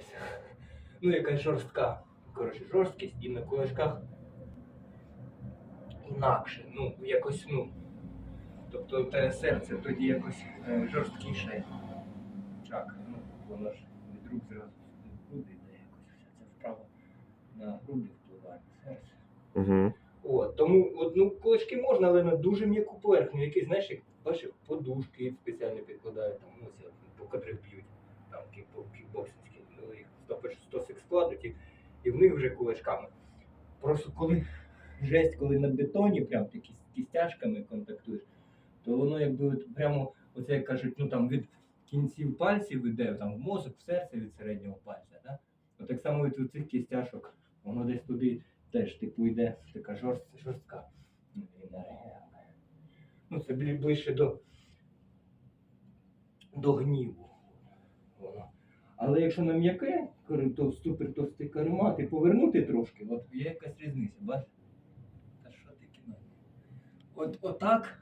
якась. Ну, якась жорстка. Коротше, жорсткість і на кулачках інакше. Ну, якось, ну. Тобто те серце тоді якось е, жорсткіше. Так, ну, воно ж від рук зразу груди йде якось вся ця вправа на груди впливає на серце. Угу. От, тому от, ну, кулачки можна, але на дуже м'яку поверхню, який, знаєш, як бачив, подушки спеціально підкладають, там, ну, ці, по котрих складуть і, і в них вже кулачками. Просто коли жесть, коли на бетоні прям з кістяшками контактуєш, то воно якби от прямо, оце як кажуть, ну там від кінців пальців іде, там в мозок, в серце від середнього пальця. Да? От так само від цих кістяшок, воно десь туди теж типу йде така жорст, жорстка енергія. Ну, це ближче до, до гніву. Але якщо на м'яке, супер товстий каремат і повернути трошки, от є якась різниця, бачиш? Та що ти кіно? От отак,